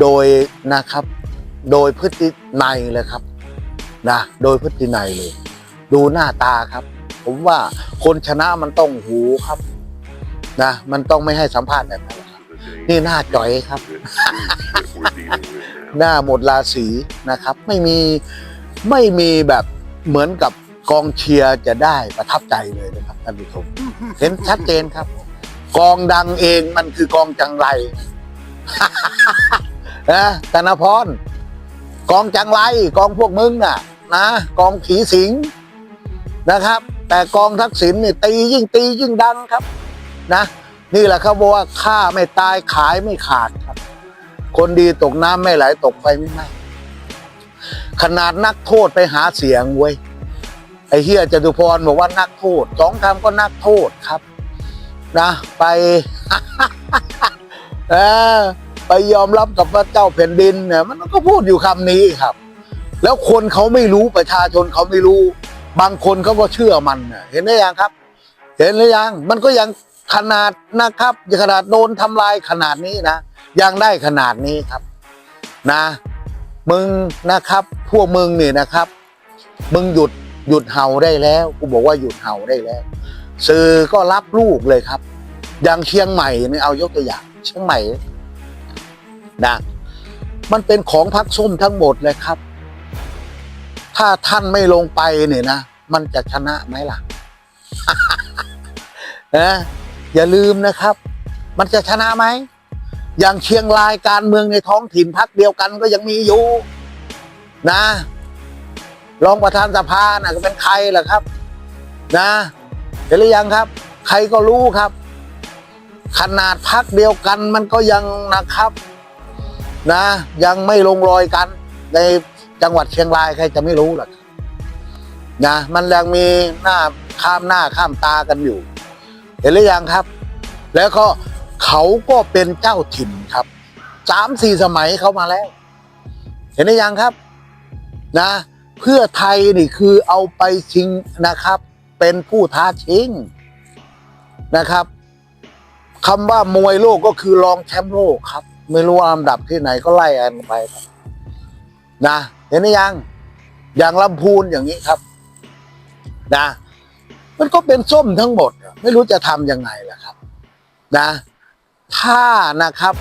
โดยนะครับ โดยพฤตินัยเลยครับนะโดยพฤตินัยเลย ดูหน้าตาครับ ผมว่าคนชนะมันต้องหูครับนะมันต้องไม่ให้สัมภาษณ์แบบนั้นครับนี่หน้าจ่อยครับ หน้าหมดราศีนะครับ ไม่มีไม่มีแบบเหมือนกับกองเชียร์จะได้ประทับใจเลยนะครับท่านผู้ชมเห็นชัดเจนครับ กองดังเองมันคือกองจังไร นะธนพร กองจังไรกองพวกมึงน่ะ นะ กองผีสิงนะครับ แต่กองทักษิณนี่ตียิ่งตียิ่งดังครับ นะ นี่แหละครับว่าฆ่าไม่ตายขายไม่ขาดครับ คนดีตกน้ำไม่ไหลตกไฟไม่ไหม้ขนาดนักโทษไปหาเสียงเว้ยไอ้เฮียจตุพรบอกว่านักโทษสองคำก็นักโทษครับ นะ ไป เออ ไปยอมรับกับพระเจ้าแผ่นดินเนี่ยมันก็พูดอยู่คำนี้ครับ แล้วคนเขาไม่รู้ประชาชนเขาไม่รู้ บางคนเขาก็เชื่อมันเห็นได้ยังครับ เห็นหรือยังมันก็ยังขนาดนะครับขนาดโดนทำลายขนาดนี้นะยังได้ขนาดนี้ครับนะ มึงนะครับ พวกมึงนี่นะครับ มึงหยุดหยุดเห่าได้แล้วกูบอกว่าหยุดเห่าได้แล้วสื่อก็รับลูกเลยครับ อย่างเชียงใหม่นี่เอายกตัวอย่าง เชียงใหม่ นะมันเป็นของพักส้มทั้งหมดเลยครับ ถ้าท่านไม่ลงไปเนี่ยนะ มันจะชนะไหมล่ะนะอย่าลืมนะครับ มันจะชนะไหม อย่างเชียงรายการเมืองในท้องถิ่นพักเดียวกันก็ยังมีอยู่ นะรองประธานสภานะก็เป็นใครล่ะครับ นะเห็นหรือยังครับ ใครก็รู้ครับ ขนาดพักเดียวกันมันก็ยังนะครับ นะ ยังไม่ลงรอยกัน ในจังหวัดเชียงรายใครจะไม่รู้ล่ะครับนะมันยังมีหน้าข้ามหน้าข้ามตากันอยู่ เห็นหรือยังครับ แล้วก็เขาก็เป็นเจ้าถิ่นครับสามสี่สมัยเขามาแล้ว เห็นหรือยังครับนะ เพื่อไทยนี่คือเอาไปชิงนะครับ เป็นผู้ท้าชิงนะครับคำว่ามวยโลกก็คือรองแชมป์โลกครับ ไม่รู้ว่าอันดับที่ไหนก็ไล่กันไปครับนะเห็นหรือยัง อย่างลำพูนอย่างนี้ครับ นะ มันก็เป็นส้มทั้งหมด ไม่รู้จะทำยังไงล่ะครับ นะ ถ้านะครับ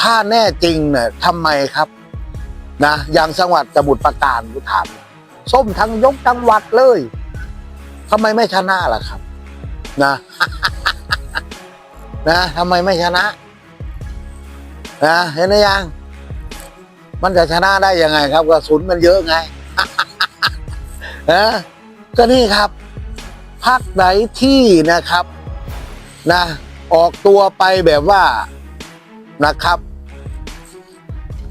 ถ้าแน่จริงเนี่ยทำไมครับ นะอย่างจังหวัดสมุทรปราการกูถามส้มทั้งยกจังหวัดเลยทำไมไม่ชนะล่ะครับ นะ นะทำไมไม่ชนะ นะเห็นหรือยัง มันจะชนะได้ยังไงครับกระสุนมันเยอะไงนะก็นี่ครับพักไหนที่นะครับนะออกตัวไปแบบว่านะครับ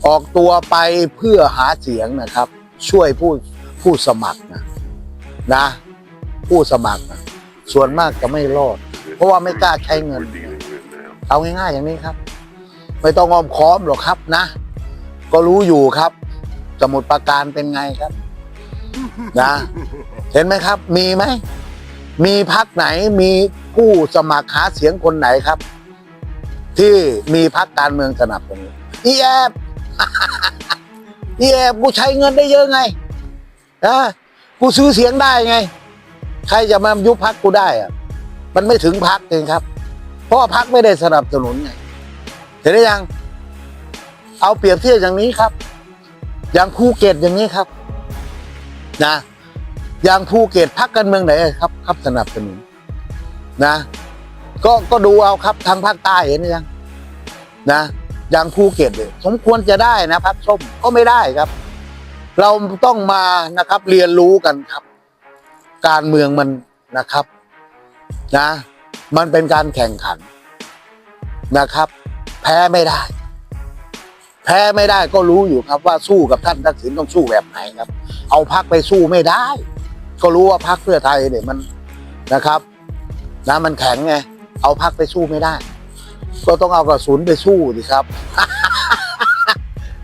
ออกตัวไปเพื่อหาเสียงนะครับ ช่วยผู้ผู้สมัครนะนะ ผู้สมัครนะส่วนมากจะไม่รอด เพราะว่าไม่กล้าใช้เงิน เอาง่ายๆอย่างนี้ครับ ไม่ต้องอ้อมค้อมหรอกครับนะ ก็รู้อยู่ครับ สมุดประการเป็นไงครับ นะ เห็นไหมครับ มีไหม มีพักไหนมีผู้สมัครหาเสียงคนไหนครับ ที่มีพักการเมืองสนับสนุนอีแอบอีแอบกูใช้เงินได้เยอะไงนะกูซื้อเสียงได้ไง ใครจะมายุบพักกูได้อะมันไม่ถึงพักเองครับ เพราะพักไม่ได้สนับสนุนไง เห็นไหมยัง เอาเปรียบเทียบอย่างนี้ครับ อย่างภูเก็ตอย่างนี้ครับ นะ อย่างภูเก็ตพักการเมืองไหนครับ ครับสนับสนุนนะ ก็ก็ดูเอาครับทางภาคใต้เห็นหรือยังนะอย่างภูเก็ตเนี่ยสมควรจะได้นะพักส้มก็ไม่ได้ครับ เราต้องมานะครับเรียนรู้กันครับ การเมืองมันนะครับนะ มันเป็นการแข่งขันนะครับ แพ้ไม่ได้ แพ้ไม่ได้ก็รู้อยู่ครับว่าสู้กับท่านทักษิณต้องสู้แบบไหนครับ เอาพักไปสู้ไม่ได้ ก็รู้ว่าพักเพื่อไทยเนี่ยมันนะครับนะมันแข็งไงเอาพักไปสู้ไม่ได้ ก็ต้องเอากระสุนไปสู้สิครับ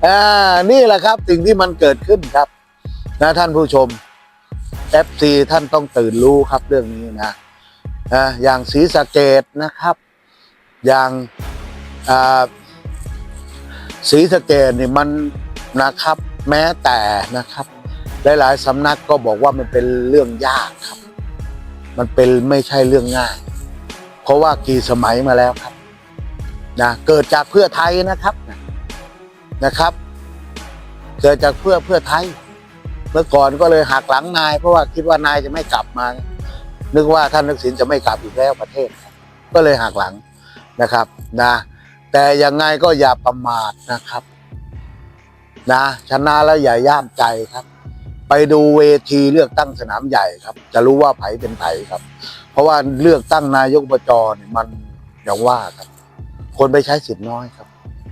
อ่านี่แหละครับสิ่งที่มันเกิดขึ้นครับ นะท่านผู้ชม FC ท่านต้องตื่นรู้ครับเรื่องนี้นะนะอย่างศรีสะเกดนะครับ อย่าง อ่าศรีสเกดนี่มันนะครับ แม้แต่นะครับ หลายๆสำนักก็บอกว่ามันเป็นเรื่องยากครับ มันเป็นไม่ใช่เรื่องง่าย เพราะว่ากี่สมัยมาแล้วครับนะเกิดจากเพื่อไทยนะครับนะครับ เกิดจากเพื่อเพื่อไทย เมื่อก่อนก็เลยหักหลังนาย เพราะว่าคิดว่านายจะไม่กลับมา นึกว่าท่านทักษิณจะไม่กลับอีกแล้วประเทศ ก็เลยหักหลังนะครับนะ แต่ยังไงก็อย่าประมาทนะครับ นะชนะแล้วอย่าย่ามใจครับ ไปดูเวทีเลือกตั้งสนามใหญ่ครับ จะรู้ว่าไผเป็นไผครับ เพราะว่าเลือกตั้งนายกอบจเนี่ยมันอย่างว่าครับ คนไปใช้สิทธิ์น้อยครับ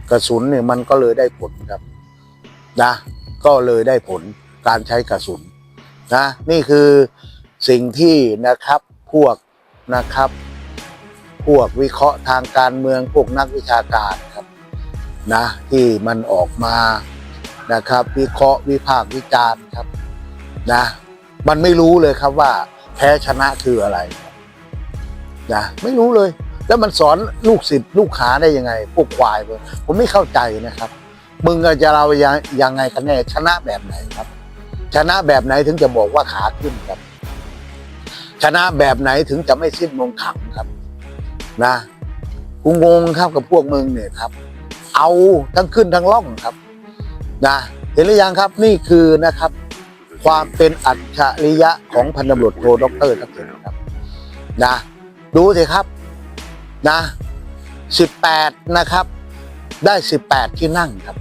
กระสุนเนี่ยมันก็เลยได้ผลครับ นะ ก็เลยได้ผลการใช้กระสุนนะนี่คือสิ่งที่นะครับพวกนะครับ พวกวิเคราะห์ทางการเมืองพวกนักวิชาการครับนะที่มันออกมานะครับ วิเคราะห์วิพากษ์วิจารณ์ครับนะมันไม่รู้เลยครับว่าแพ้ชนะคืออะไรนะไม่รู้เลย แล้วมันสอนลูกศิษย์ลูกหาได้ยังไง พวกควายเลยผมไม่เข้าใจนะครับ มึงจะเรายังยังไงกันแน่ชนะแบบไหนครับ ชนะแบบไหนถึงจะบอกว่าขาขึ้นครับ ชนะแบบไหนถึงจะไม่สิ้นมงขังครับ นะกูงงครับกับพวกมึงเนี่ยครับ เอาทั้งขึ้นทั้งล่องครับนะเห็นหรือยังครับนี่คือนะครับ ความเป็นอัจฉริยะของพันตำรวจโทด็อกเตอร์ทักษิณครับนะดูสิครับนะสิบแปดนะครับ ได้สิบแปดที่นั่งครับ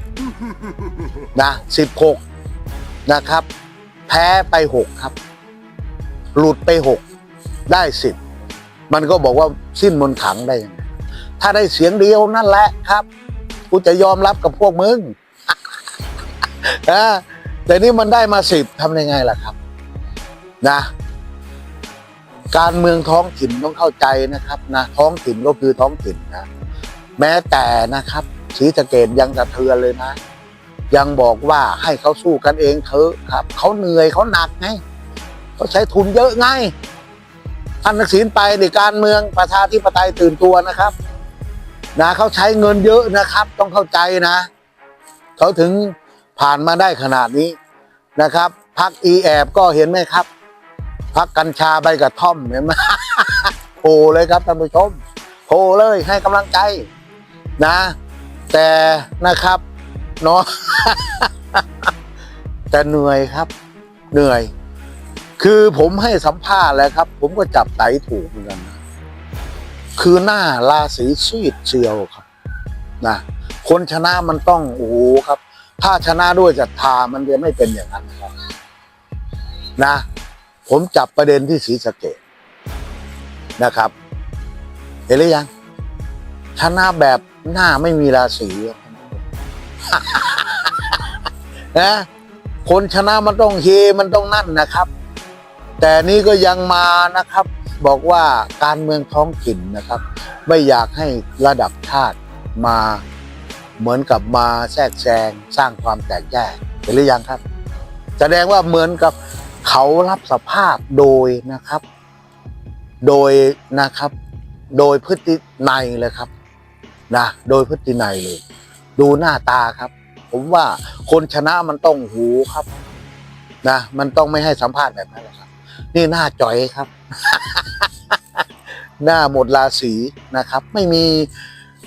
นะสิบหกนะครับ แพ้ไปหกครับ หลุดไปหกได้สิบ มันก็บอกว่าสิ้นมนขังได้ยังไงถ้าได้เสียงเดียวนั่นแหละครับกูจะยอมรับกับพวกมึงนะแต่นี่มันได้มาสิบทำยังไงล่ะครับ นะ การเมืองท้องถิ่นต้องเข้าใจนะครับนะท้องถิ่นก็คือท้องถิ่นนะแม้แต่นะครับศรีสะเกดยังสะเทือนเลยนะยังบอกว่าให้เขาสู้กันเองเถอะครับเขาเหนื่อยเขาหนักไงเขาใช้ทุนเยอะไง ท่านนักษิณไปในการเมืองประชาธิปไตยตื่นตัวนะครับนะเขาใช้เงินเยอะนะครับ ต้องเข้าใจนะเขาถึงผ่านมาได้ขนาดนี้นะครับพักอีแอบก็เห็นไหมครับพักกัญชาใบกระท่อมเห็นไหมโผล่เลยครับท่านผู้ชมโผล่เลยให้กำลังใจนะ แต่นะครับเนาะแต่เหนื่อยครับ เหนื่อย คือผมให้สัมภาษณ์แล้วครับ ผมก็จับไตถูกเหมือนกันนะคือหน้าราศีซีดเชียวครับนะคนชนะมันต้องโอ้โหครับ ถ้าชนะด้วยศรัทธามันจะไม่เป็นอย่างนั้นนะครับนะ ผมจับประเด็นที่ศรีสะเกดนะครับ เห็นหรือยังชนะแบบหน้าไม่มีราศีนะคนชนะมันต้องเฮมันต้องนั่นนะครับ แต่นี่ก็ยังมานะครับ บอกว่าการเมืองท้องถิ่นนะครับ ไม่อยากให้ระดับชาติมาเหมือนกับมาแทรกแซงสร้างความแตกแยกเห็นหรือยังครับ แสดงว่าเหมือนกับเขารับสภาพโดยนะครับ โดยนะครับ โดยพฤตินัยเลยครับนะโดยพฤตินัยเลย ดูหน้าตาครับ ผมว่าคนชนะมันต้องหูครับนะมันต้องไม่ให้สัมภาษณ์แบบนั้นแหละครับ นี่หน้าจ่อยครับ หน้าหมดราศีนะครับ ไม่มี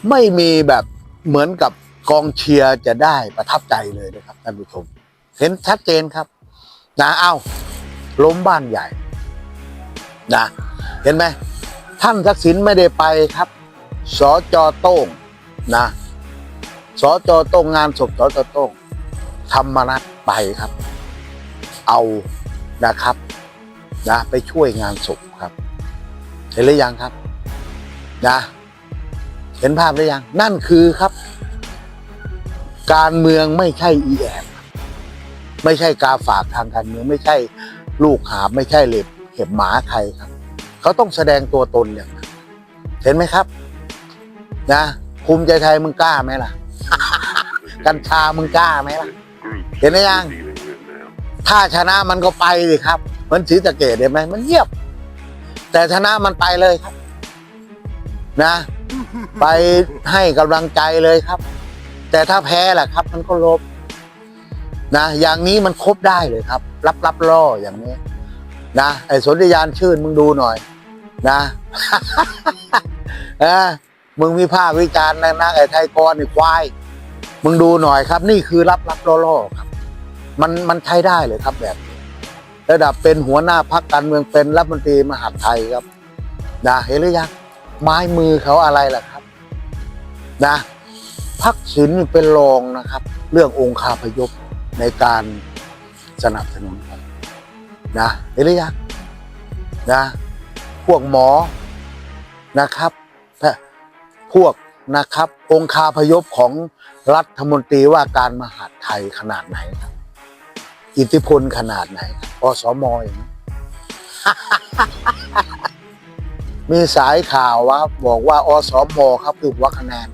ไม่มีแบบเหมือนกับกองเชียร์จะได้ประทับใจเลยนะครับท่านผู้ชม เห็นชัดเจนครับ นะเอ้าล้มบ้านใหญ่นะเห็นไหมท่านทักษิณไม่ได้ไปครับสจโต้งนะสจโต้งงานศพสจโต้งธรรมนัตไปครับ เอานะครับ นะไปช่วยงานศพครับ เห็นหรือยังครับนะเห็นภาพหรือยัง นั่นคือครับ การเมืองไม่ใช่อีแอบไม่ใช่กาฝากทางการเมืองไม่ใช่ลูกหาไม่ใช่เล็บเห็บหมาใครครับ เขาต้องแสดงตัวตนอย่างนั้นเห็นไหมครับ นะภูมิใจไทยมึงกล้าไหมล่ะ กัญชามึงกล้าไหมล่ะ เห็นหรือยัง ถ้าชนะมันก็ไปสิครับ มือนศรีสะเกดเห็นไหมมันเงียบ แต่ชนะมันไปเลยครับ นะ ไปให้กำลังใจเลยครับ แต่ถ้าแพ้ล่ะครับ มันก็ลบ นะอย่างนี้มันครบได้เลยครับ รับรับล่ออย่างนี้ นะไอ้สนธยานชื่นมึงดูหน่อย นะเออมึงมีภาควิจารณ์นะนะไอ้ไทยกรไอ้ควาย มึงดูหน่อยครับ นี่คือรับรับล่อล่อครับ มันมันใช้ได้เลยครับแบบนี้ ระดับเป็นหัวหน้าพักการเมืองเป็นรัฐมนตรีมหาดไทยครับนะเห็นหรือยังไม้มือเขาอะไรล่ะครับนะพักศิลป์เป็นรองนะครับ เรื่ององค์คาพยพในการสนับสนุนครับนะเห็นหรือยังนะพวกหมอนะครับพวกนะครับองค์คาพยพของรัฐมนตรีว่าการมหาดไทยขนาดไหนครับ อิทธิพลขนาดไหนครับอสมอย่างนี้ มีสายข่าวว่า บอกว่าอสมครับคือหัวคะแนน